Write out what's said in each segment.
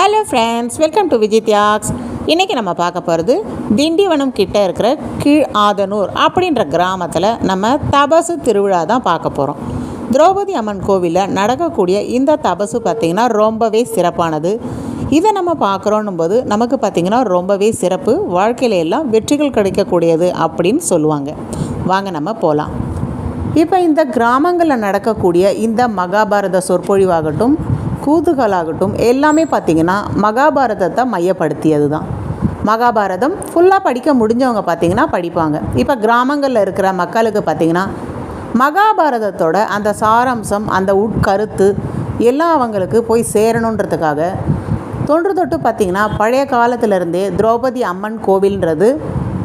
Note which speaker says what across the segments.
Speaker 1: Hello friends welcome to Vijay Thiyags இன்றைக்கி நம்ம பார்க்க போகிறது திண்டிவனம் கிட்டே இருக்கிற கீழ் ஆதனூர் அப்படின்ற கிராமத்தில் நம்ம தபசு திருவிழா தான் பார்க்க போகிறோம் திரௌபதி அம்மன் கோவிலில் நடக்கக்கூடிய இந்த தபசு பார்த்திங்கன்னா ரொம்பவே சிறப்பானது. இதை நம்ம பார்க்குறோன்னும் போது நமக்கு பார்த்திங்கன்னா ரொம்பவே சிறப்பு வாழ்க்கையில எல்லாம் வெற்றிகள் கிடைக்கக்கூடியது அப்படின்னு சொல்லுவாங்க. வாங்க நம்ம போகலாம் இப்போ இந்த கிராமங்களில் நடக்கக்கூடிய இந்த மகாபாரத சொற்பொழிவாகட்டும் கூத்துகளாகட்டும் எல்லாமே பார்த்திங்கன்னா மகாபாரதத்தை மையப்படுத்தியது தான் மகாபாரதம் ஃபுல்லாக படிக்க முடிஞ்சவங்க பார்த்திங்கன்னா படிப்பாங்க. இப்போ கிராமங்களில் இருக்கிற மக்களுக்கு பார்த்திங்கன்னா மகாபாரதத்தோட அந்த சாராம்சம் அந்த உட்கருத்து எல்லாம் அவங்களுக்கு போய் சேரணுன்றதுக்காக தொன்று தொட்டு பார்த்திங்கன்னா பழைய காலத்திலேருந்தே திரௌபதி அம்மன் கோவில்ன்றது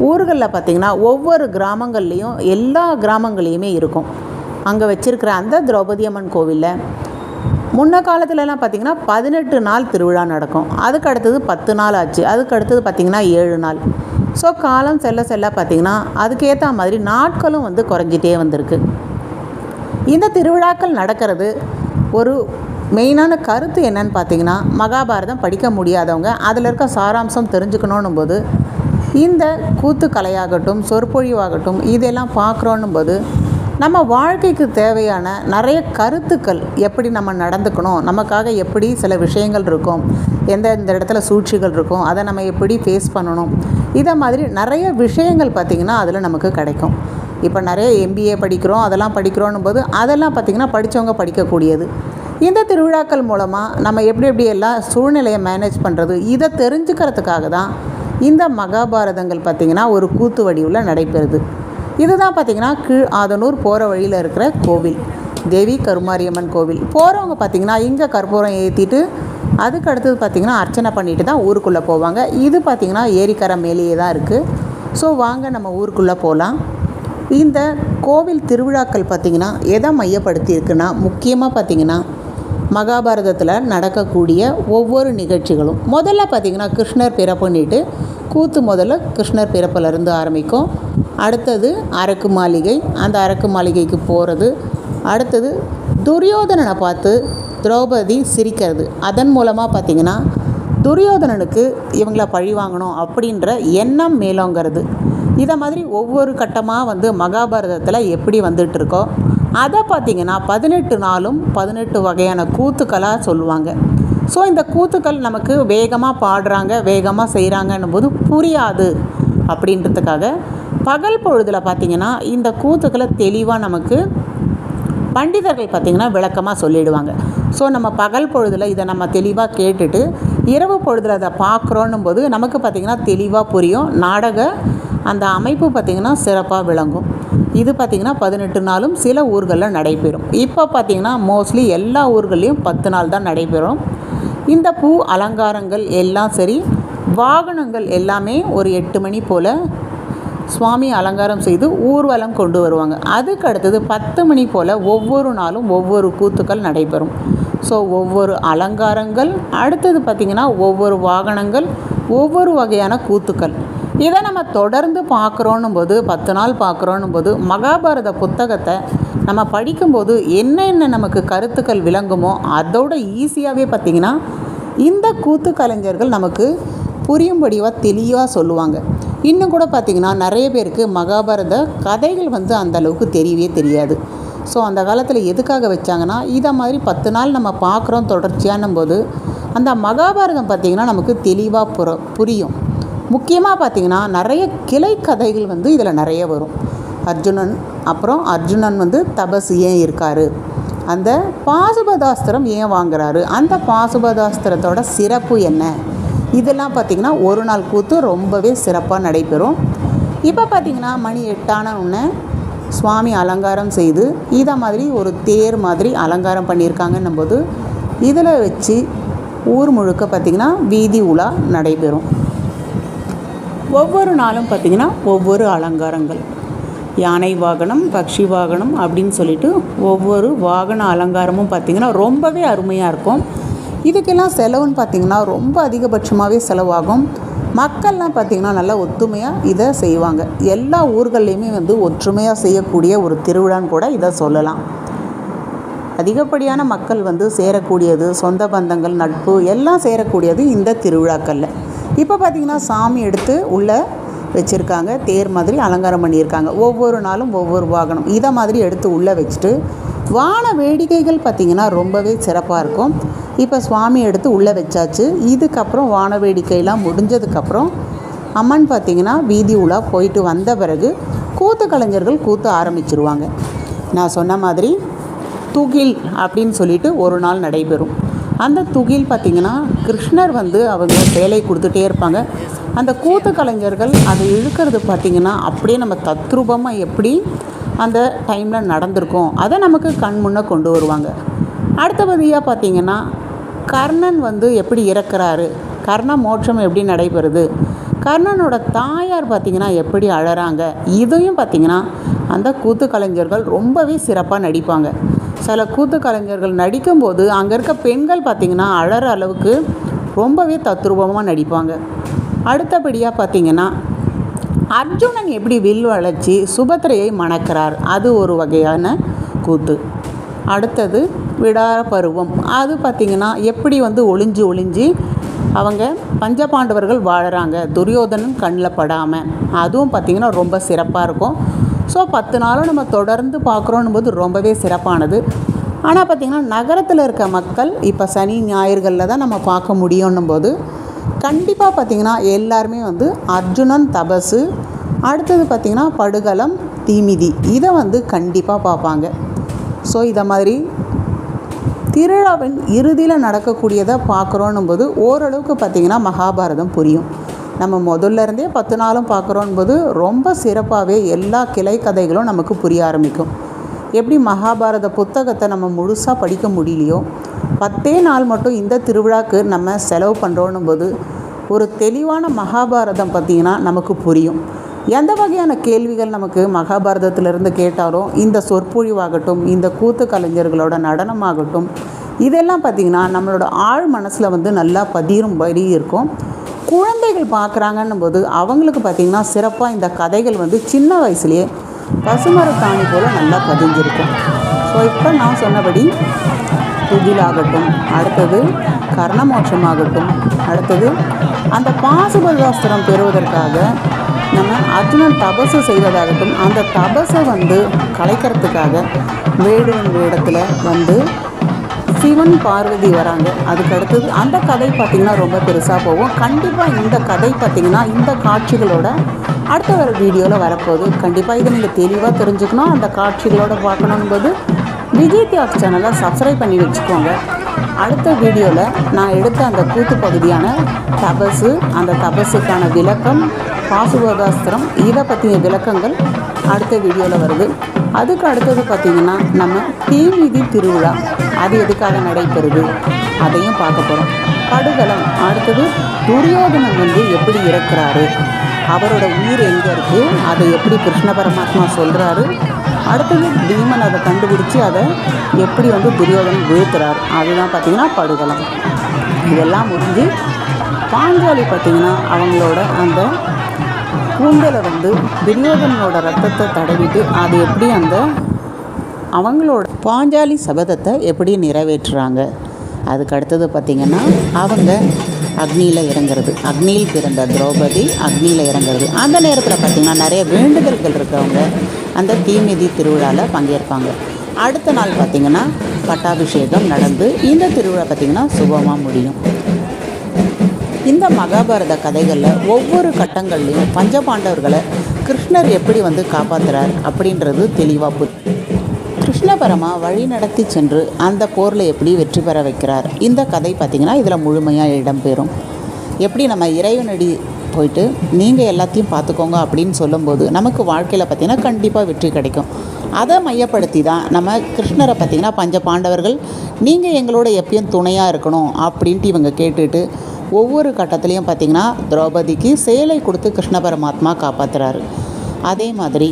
Speaker 1: ஊர்களில் பார்த்திங்கன்னா ஒவ்வொரு கிராமங்கள்லேயும் எல்லா கிராமங்கள்லேயுமே இருக்கும். அங்கே வச்சுருக்கிற அந்த திரௌபதி அம்மன் கோவிலில் முன்ன காலத்துலலாம் பார்த்திங்கன்னா பதினெட்டு நாள் திருவிழா நடக்கும். அதுக்கு அடுத்தது பத்து நாள் ஆச்சு. அதுக்கு அடுத்தது பார்த்திங்கன்னா ஏழு நாள். ஸோ காலம் செல்ல செல்ல பார்த்திங்கன்னா அதுக்கேற்ற மாதிரி நாட்களும் வந்து குறைஞ்சிட்டே வந்திருக்கு. இந்த திருவிழாக்கள் நடக்கிறது ஒரு மெயினான கருத்து என்னன்னு பார்த்தீங்கன்னா மகாபாரதம் படிக்க முடியாதவங்க அதில் இருக்க சாராம்சம் தெரிஞ்சுக்கணும் போது இந்த கூத்து கலையாகட்டும் சொற்பொழிவாகட்டும் இதெல்லாம் பார்க்குறோன்னும் போது நம்ம வாழ்க்கைக்கு தேவையான நிறைய கருத்துக்கள் எப்படி நம்ம நடந்துக்கணும் நமக்காக எப்படி சில விஷயங்கள் இருக்கும் எந்த இந்த இடத்துல சூழ்ச்சிகள் இருக்கும் அதை நம்ம எப்படி ஃபேஸ் பண்ணணும் இதை மாதிரி நிறைய விஷயங்கள் பார்த்திங்கன்னா அதில் நமக்கு கிடைக்கும். இப்போ நிறைய எம்பிஏ படிக்கிறோம் அதெல்லாம் படிக்கிறோன்னும் போது அதெல்லாம் பார்த்திங்கன்னா படித்தவங்க படிக்கக்கூடியது. இந்த திருவிழாக்கள் மூலமாக நம்ம எப்படி எப்படி எல்லாம் சூழ்நிலையை மேனேஜ் பண்ணுறது இதை தெரிஞ்சுக்கிறதுக்காக தான் இந்த மகாபாரதங்கள் பார்த்திங்கன்னா ஒரு கூத்து வடிவில் நடைபெறுது. இதுதான் பார்த்திங்கன்னா கீழ் ஆதனூர் போகிற வழியில் இருக்கிற கோவில். தேவி கருமாரியம்மன் கோவில். போகிறவங்க பார்த்திங்கன்னா இங்கே கற்பூரம் ஏற்றிட்டு அதுக்கு அடுத்தது பார்த்திங்கன்னா அர்ச்சனை பண்ணிட்டு தான் ஊருக்குள்ளே போவாங்க. இது பார்த்திங்கன்னா ஏரிக்கரை மேலேயே தான் இருக்குது ஸோ வாங்க நம்ம ஊருக்குள்ளே போகலாம் இந்த கோவில் திருவிழாக்கள் பார்த்திங்கன்னா எதை மையப்படுத்தி இருக்குன்னா முக்கியமாக பார்த்திங்கன்னா மகாபாரதத்தில் நடக்கக்கூடிய ஒவ்வொரு நிகழ்ச்சிகளும். முதல்ல பார்த்திங்கன்னா கிருஷ்ணர் பிறப்புன்னிட்டு கூத்து முதல்ல கிருஷ்ணர் பிறப்பிலிருந்து ஆரம்பிக்கும். அடுத்தது அரக்கு மாளிகை. அந்த அரக்கு மாளிகைக்கு போகிறது அடுத்தது துரியோதனனை பார்த்து திரௌபதி சிரிக்கிறது. அதன் மூலமாக பார்த்திங்கன்னா துரியோதனனுக்கு இவங்கள பழி வாங்கணும் அப்படின்ற எண்ணம் மேலோங்கிறது. இதை மாதிரி ஒவ்வொரு கட்டமாக வந்து மகாபாரதத்தில் எப்படி வந்துட்டு இருக்கோ அதை பார்த்திங்கன்னா பதினெட்டு நாளும் பதினெட்டு வகையான கூத்துக்களாக சொல்லுவாங்க. ஸோ இந்த கூத்துக்கள் நமக்கு வேகமாக பாடுறாங்க வேகமாக செய்கிறாங்கன்னும் போது புரியாது அப்படின்றதுக்காக பகல் பொழுதில் பார்த்திங்கன்னா இந்த கூத்துக்களை தெளிவாக நமக்கு பண்டிதர்கள் பார்த்திங்கன்னா விளக்கமாக சொல்லிடுவாங்க. ஸோ நம்ம பகல் பொழுதில் இதை நம்ம தெளிவாக கேட்டுட்டு இரவு பொழுதில் அதை பார்க்குறோன்னும் போது நமக்கு பார்த்திங்கன்னா தெளிவாக புரியும். நாடக அந்த அமைப்பு பார்த்திங்கன்னா சிறப்பாக விளங்கும். இது பார்த்திங்கன்னா பதினெட்டு நாளும் சில ஊர்களில் நடைபெறும். இப்போ பார்த்திங்கன்னா மோஸ்ட்லி எல்லா ஊர்கள்லேயும் பத்து நாள் தான் நடைபெறும். இந்த பூ அலங்காரங்கள் எல்லாம் சரி வாகனங்கள் எல்லாமே ஒரு எட்டு மணி போல் சுவாமி அலங்காரம் செய்து ஊர்வலம் கொண்டு வருவாங்க. அதுக்கு அடுத்தது பத்து மணி போல் ஒவ்வொரு நாளும் ஒவ்வொரு கூத்துக்கள் நடைபெறும். ஸோ ஒவ்வொரு அலங்காரங்கள் அடுத்தது பார்த்திங்கன்னா ஒவ்வொரு வாகனங்கள் ஒவ்வொரு வகையான கூத்துக்கள். இதை நம்ம தொடர்ந்து பார்க்குறோன்னும் போது பத்து நாள் பார்க்குறோன்னும் போது மகாபாரத புத்தகத்தை நம்ம படிக்கும்போது என்னென்ன நமக்கு கருத்துக்கள் விளங்குமோ அதோட ஈஸியாகவே பார்த்திங்கன்னா இந்த கூத்து கலைஞர்கள் நமக்கு புரியும்படியாக தெளிவாக சொல்லுவாங்க. இன்னும் கூட பார்த்திங்கன்னா நிறைய பேருக்கு மகாபாரத கதைகள் வந்து அந்த அளவுக்கு தெரியவே தெரியாது. ஸோ அந்த காலத்தில் எதுக்காக வச்சாங்கன்னா இதை மாதிரி பத்து நாள் நம்ம பார்க்குறோம் தொடர்ச்சியானும் போது அந்த மகாபாரதம் பார்த்திங்கன்னா நமக்கு தெளிவாக புற புரியும். முக்கியமாக பார்த்திங்கன்னா நிறைய கிளை கதைகள் வந்து இதில் நிறைய வரும். அர்ஜுனன் அப்புறம் அர்ஜுனன் வந்து தபஸ் ஏன் இருக்கார்? அந்த பாசுபதாஸ்திரம் ஏன் வாங்குறாரு? அந்த பாசுபதாஸ்திரத்தோட சிறப்பு என்ன? இதெல்லாம் பார்த்திங்கன்னா ஒரு நாள் கூத்து ரொம்பவே சிறப்பாக நடைபெறும். இப்போ பார்த்திங்கன்னா மணி எட்டான உடனே சுவாமி அலங்காரம் செய்து இதை மாதிரி ஒரு தேர் மாதிரி அலங்காரம் பண்ணியிருக்காங்கன்னும் போது இதில் வச்சு ஊர் முழுக்க பார்த்திங்கன்னா வீதி உலா நடைபெறும். ஒவ்வொரு நாளும் பார்த்திங்கன்னா ஒவ்வொரு அலங்காரங்கள். யானை வாகனம் பக்ஷி வாகனம் அப்படின்னு சொல்லிட்டு ஒவ்வொரு வாகன அலங்காரமும் பார்த்திங்கன்னா ரொம்பவே அருமையாக இருக்கும். இதுக்கெல்லாம் செலவுன்னு பார்த்திங்கன்னா ரொம்ப அதிகபட்சமாகவே செலவாகும். மக்கள்லாம் பார்த்திங்கன்னா நல்லா ஒத்துமையாக இதை செய்வாங்க. எல்லா ஊர்கள்லேயுமே வந்து ஒற்றுமையாக செய்யக்கூடிய ஒரு திருவிழான்னு கூட இதை சொல்லலாம். அதிகப்படியான மக்கள் வந்து சேரக்கூடியது சொந்த பந்தங்கள் நட்பு எல்லாம் சேரக்கூடியது இந்த திருவிழாக்களில். இப்போ பார்த்திங்கன்னா சாமி எடுத்து உள்ளே வச்சுருக்காங்க. தேர் மாதிரி அலங்காரம் பண்ணியிருக்காங்க. ஒவ்வொரு நாளும் ஒவ்வொரு வாகனம். இதை மாதிரி எடுத்து உள்ளே வச்சுட்டு வான வேடிக்கைகள் பார்த்திங்கன்னா ரொம்பவே சிறப்பாக இருக்கும். இப்போ சுவாமி எடுத்து உள்ளே வச்சாச்சு. இதுக்கப்புறம் வான வேடிக்கையெல்லாம் முடிஞ்சதுக்கப்புறம் அம்மன் பார்த்திங்கன்னா வீதி உலா போயிட்டு வந்த பிறகு கூத்து கலைஞர்கள் கூத்து ஆரம்பிச்சிருவாங்க. நான் சொன்ன மாதிரி துகில் அப்படின்னு சொல்லிட்டு ஒரு நாள் நடைபெறும். அந்த துகில் பார்த்திங்கன்னா கிருஷ்ணர் வந்து அவங்க வேலை கொடுத்துட்டே இருப்பாங்க. அந்த கூத்து கலைஞர்கள் அதை இழுக்கிறது பார்த்திங்கன்னா அப்படியே நம்ம தத்ரூபமாக எப்படி அந்த டைமில் நடந்திருக்கோம் அதை நமக்கு கண் முன்னே கொண்டு வருவாங்க. அடுத்தபடியாக பார்த்திங்கன்னா கர்ணன் வந்து எப்படி இறக்குறாரு? கர்ண மோட்சம் எப்படி நடைபெறுது? கர்ணனோட தாயார் பார்த்திங்கன்னா எப்படி அழறாங்க? இதையும் பார்த்திங்கன்னா அந்த கூத்து கலைஞர்கள் ரொம்பவே சிறப்பாக நடிப்பாங்க. சில கூத்து கலைஞர்கள் நடிக்கும்போது அங்கே இருக்க பெண்கள் பார்த்திங்கன்னா அழற அளவுக்கு ரொம்பவே தத்ரூபமாக நடிப்பாங்க. அடுத்தபடியாக பார்த்திங்கன்னா அர்ஜுனன் எப்படி வில் வளைச்சி சுபத்திரையை மணக்கிறார்? அது ஒரு வகையான கூத்து. அடுத்தது விடார பருவம் அது பார்த்திங்கன்னா எப்படி வந்து ஒளிஞ்சு ஒளிஞ்சு அவங்க பஞ்சபாண்டவர்கள் வாழறாங்க. துரியோதனன் கண்ணில் படாமல் அதுவும் பார்த்திங்கன்னா ரொம்ப சிறப்பாக இருக்கும். ஸோ பத்து நாளும் நம்ம தொடர்ந்து பார்க்குறோன்னும் போது ரொம்பவே சிறப்பானது. ஆனால் பார்த்திங்கன்னா நகரத்தில் இருக்க மக்கள் இப்போ சனி ஞாயிறுகளில் தான் நம்ம பார்க்க முடியும்னும் போது கண்டிப்பாக பார்த்திங்கன்னா எல்லாருமே வந்து அர்ஜுனன் தபசு அடுத்தது பார்த்திங்கன்னா படுகளம் தீமிதி இதை வந்து கண்டிப்பாக பார்ப்பாங்க. ஸோ இதை மாதிரி திருவிழாவின் இறுதியில் நடக்கக்கூடியதை பார்க்குறோன்னும் போது ஓரளவுக்கு பார்த்திங்கன்னா மகாபாரதம் புரியும். நம்ம முதல்ல இருந்தே பத்து நாளும் பார்க்குறோன்போது ரொம்ப சிறப்பாகவே எல்லா கிளை கதைகளும் நமக்கு புரிய ஆரம்பிக்கும். எப்படி மகாபாரத புத்தகத்தை நம்ம முழுசாக படிக்க முடியலையோ பத்தே நாள் மட்டும் இந்த திருவிழாக்கு நம்ம செலவு பண்ணுறோன்னும் போது ஒரு தெளிவான மகாபாரதம் பார்த்திங்கன்னா நமக்கு புரியும். எந்த வகையான கேள்விகள் நமக்கு மகாபாரதத்திலிருந்து கேட்டாலும் இந்த சொற்பொழிவாகட்டும் இந்த கூத்து கலைஞர்களோட நடனமாகட்டும் இதெல்லாம் பார்த்திங்கன்னா நம்மளோட ஆழ் மனசில் வந்து நல்லா பதிரும்படி இருக்கும். குழந்தைகள் பார்க்குறாங்கன்னும் போது அவங்களுக்கு பார்த்திங்கன்னா சிறப்பாக இந்த கதைகள் வந்து சின்ன வயசுலேயே பசுமரத்தாணி போல் நல்லா பதிஞ்சிருக்கும். ஸோ இப்போ நான் சொன்னபடி துகிலாகட்டும் அடுத்தது கர்ணமோட்சமாகட்டும் அடுத்தது அந்த பாசுபதாஸ்திரம் பெறுவதற்காக நம்ம அர்ஜுனன் தபசு செய்வதாகட்டும் அந்த தபசை வந்து கலைக்கிறதுக்காக வேடுவன் வேடத்தில் வந்து சிவன் பார்வதி வராங்க. அதுக்கு அடுத்தது அந்த கதை பார்த்திங்கன்னா ரொம்ப பெருசாக போகும். கண்டிப்பாக இந்த கதை பார்த்திங்கன்னா இந்த காட்சிகளோட அடுத்த வர வீடியோவில் வரப்போகுது. கண்டிப்பாக இதை நீங்கள் தெளிவாக தெரிஞ்சுக்கணும். அந்த காட்சிகளோட பார்க்கணும்போது விஜய் தியாக் சேனலை சப்ஸ்கிரைப் பண்ணி வச்சுக்கோங்க. அடுத்த வீடியோவில் நான் எடுத்த அந்த கூத்து பகுதியான தபசு அந்த தபஸுக்கான விளக்கம் பாசுபோதாஸ்திரம் இதை பற்றிய விளக்கங்கள் அடுத்த வீடியோவில் வருது. அதுக்கு அடுத்தது பார்த்திங்கன்னா நம்ம தீமிதி திருவிழா. அது எதுக்காக நடைபெறுது? அதையும் பார்க்க போகிறோம் படுகளம் அடுத்தது துரியோதனன் வந்து எப்படி இறக்குறாரு? அவரோட உயிர் எங்கே இருக்குது அதை எப்படி கிருஷ்ண பரமாத்மா சொல்கிறாரு அடுத்தது பீமன் அதை கண்டுபிடிச்சி அதை எப்படி வந்து துரியோதனன் வீழ்த்துறாரு? அதுதான் பார்த்திங்கன்னா படுகளம் இதெல்லாம் முடிஞ்சு பாஞ்சாலி பார்த்திங்கன்னா அவங்களோட அந்த கூந்தலை வந்து துரியோதனோட ரத்தத்தை தடவிட்டு அது எப்படி அந்த அவங்களோட பாஞ்சாலி சபதத்தை எப்படி நிறைவேற்றுறாங்க? அதுக்கு அடுத்தது பார்த்திங்கன்னா அவங்க அக்னியில் இறங்குறது. அக்னியில் பிறந்த திரௌபதி அக்னியில் இறங்குறது. அந்த நேரத்தில் பார்த்திங்கன்னா நிறைய வேண்டுதல்கள் இருக்கிறவங்க அந்த தீமிதி திருவிழாவில் பங்கேற்பாங்க. அடுத்த நாள் பார்த்திங்கன்னா பட்டாபிஷேகம் நடந்து இந்த திருவிழா பார்த்திங்கன்னா சுபமாக முடியும். இந்த மகாபாரத கதைகளில் ஒவ்வொரு கட்டங்கள்லையும் பஞ்சபாண்டவர்களை கிருஷ்ணர் எப்படி வந்து காப்பாற்றுறார் அப்படின்றது தெளிவாக புரியும். சிதம்பரமா பரமா வழி நடத்தி சென்று அந்த போரில் எப்படி வெற்றி பெற வைக்கிறார்? இந்த கதை பார்த்திங்கன்னா இதில் முழுமையாக இடம்பெறும். எப்படி நம்ம இறைவனடி போயிட்டு நீங்கள் எல்லாத்தையும் பார்த்துக்கோங்க அப்படின்னு சொல்லும்போது நமக்கு வாழ்க்கையில் பார்த்திங்கன்னா கண்டிப்பாக வெற்றி கிடைக்கும். அதை மையப்படுத்தி தான் நம்ம கிருஷ்ணரை பார்த்திங்கன்னா பஞ்ச பாண்டவர்கள் நீங்கள் எங்களோட எப்பயும் துணையாக இருக்கணும் அப்படின்ட்டு இவங்க கேட்டுட்டு ஒவ்வொரு கட்டத்துலேயும் பார்த்திங்கன்னா திரௌபதிக்கு சேலை கொடுத்து கிருஷ்ண பரமாத்மா காப்பாற்றுறாரு அதே மாதிரி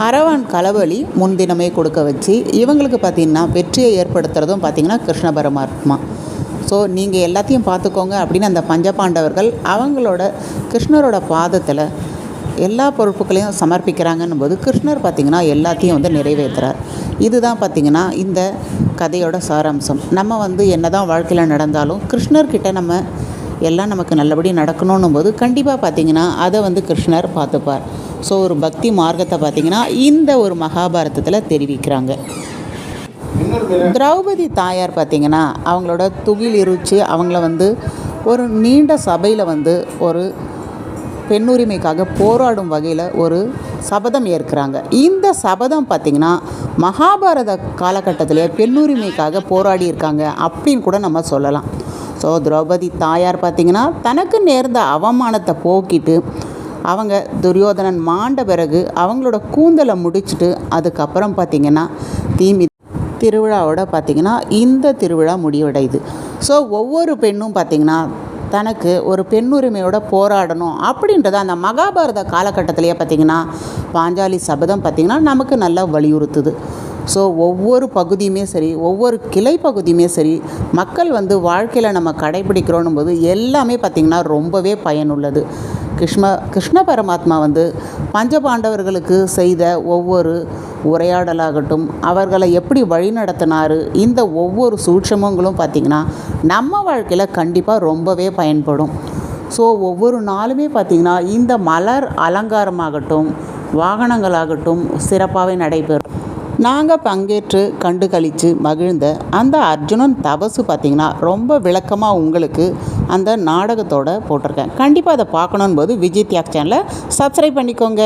Speaker 1: அரவான் களவழி முன்தினமே கொடுக்க வச்சு இவங்களுக்கு பார்த்திங்கன்னா வெற்றியை ஏற்படுத்துகிறதும் பார்த்திங்கன்னா கிருஷ்ண பரமாத்மா. ஸோ நீங்கள் எல்லாத்தையும் பார்த்துக்கோங்க அப்படின்னு அந்த பஞ்சபாண்டவர்கள் அவங்களோட கிருஷ்ணரோட பாதத்தில் எல்லா பொறுப்புகளையும் சமர்ப்பிக்கிறாங்கன்னும் போது கிருஷ்ணர் பார்த்திங்கன்னா எல்லாத்தையும் வந்து நிறைவேற்றுறார். இதுதான் பார்த்திங்கன்னா இந்த கதையோட சாராம்சம். நம்ம வந்து என்னதான் வாழ்க்கையில் நடந்தாலும் கிருஷ்ணர்கிட்ட நம்ம எல்லாம் நமக்கு நல்லபடி நடக்கணுன்னும் போது கண்டிப்பாக பார்த்திங்கன்னா அதை வந்து கிருஷ்ணர் பார்த்துப்பார். ஸோ ஒரு பக்தி மார்க்கத்தை பார்த்திங்கன்னா இந்த ஒரு மகாபாரதத்தில் தெரிவிக்கிறாங்க. திரௌபதி தாயார் பார்த்திங்கன்னா அவங்களோட துகில் இருச்சு அவங்கள வந்து ஒரு நீண்ட சபையில் வந்து ஒரு பெண்ணுரிமைக்காக போராடும் வகையில் ஒரு சபதம் ஏற்கிறாங்க. இந்த சபதம் பார்த்திங்கன்னா மகாபாரத காலகட்டத்திலே பெண்ணுரிமைக்காக போராடி இருக்காங்க அப்படின்னு கூட நம்ம சொல்லலாம். ஸோ திரௌபதி தாயார் பார்த்திங்கன்னா தனக்கு நேர்ந்த அவமானத்தை போக்கிட்டு அவங்க துரியோதனன் மாண்ட பிறகு அவங்களோட கூந்தலை முடிச்சுட்டு அதுக்கப்புறம் பார்த்திங்கன்னா தீமி திருவிழாவோட பார்த்திங்கன்னா இந்த திருவிழா முடிவடையுது. ஸோ ஒவ்வொரு பெண்ணும் பார்த்திங்கன்னா தனக்கு ஒரு பெண்ணுரிமையோட போராடணும் அப்படின்றத அந்த மகாபாரத காலகட்டத்திலேயே பார்த்திங்கன்னா பாஞ்சாலி சபதம் பார்த்திங்கன்னா நமக்கு நல்லா வலியுறுத்துது. ஸோ ஒவ்வொரு பகுதியுமே சரி ஒவ்வொரு கிளை பகுதியுமே சரி மக்கள் வந்து வாழ்க்கையில் நம்ம கடைபிடிக்கிறோன்னும் போது எல்லாமே பார்த்திங்கன்னா ரொம்பவே பயனுள்ளது. கிருஷ்ண கிருஷ்ண பரமாத்மா வந்து பஞ்சபாண்டவர்களுக்கு செய்த ஒவ்வொரு உரையாடலாகட்டும் அவர்களை எப்படி வழிநடத்தினார் இந்த ஒவ்வொரு சூட்சமங்களும் பார்த்திங்கன்னா நம்ம வாழ்க்கையில் கண்டிப்பாக ரொம்பவே பயன்படும். ஸோ ஒவ்வொரு நாளுமே பார்த்திங்கன்னா இந்த மலர் அலங்காரமாகட்டும் வாகனங்களாகட்டும் சிறப்பாகவே நடைபெறும். நாங்கள் பங்கேற்று கண்டு கழித்து மகிழ்ந்த அந்த அர்ஜுனன் தபசு பார்த்திங்கன்னா ரொம்ப விளக்கமாக உங்களுக்கு அந்த நாடகத்தோட போட்டிருக்கேன். கண்டிப்பாக அதை பார்க்கணுன்னு போது விஜய் தியாக் சேனலை சப்ஸ்கிரைப் பண்ணிக்கோங்க.